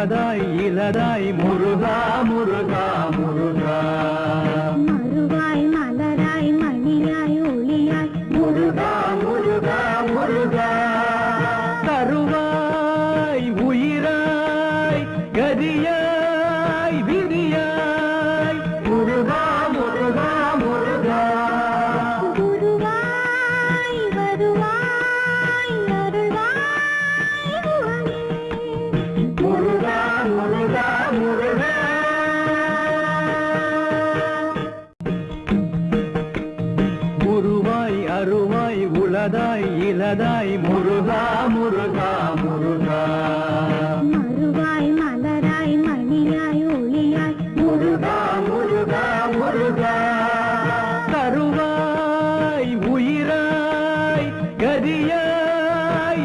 உளதாய் இலதாய் முருகா முருகா முருகா. மறுவாய் மலராய் மணியாய் ஒளியாய் முருகா முருகா முருகா. கருவாய் உயிராய் கதியாய் விதியாய். முருகா முருகா முருகா. குருவாய் வருவாய் அருள்வாய் முகமே. அருவாய் உளதாய் இலதாய் முருகா முருகா முருகா. மறுவாய் மலராய் மணியாய் ஒளியாய் முருகா முருகா முருகா. கருவாய் உயிராய் கதியாய்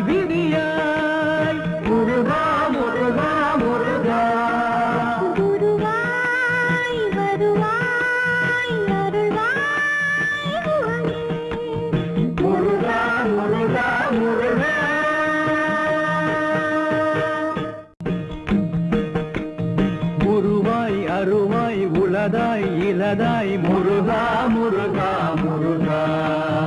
முருவாய் அருவாய் உளதாய் இலதாய் முருகா முருகா முருகா.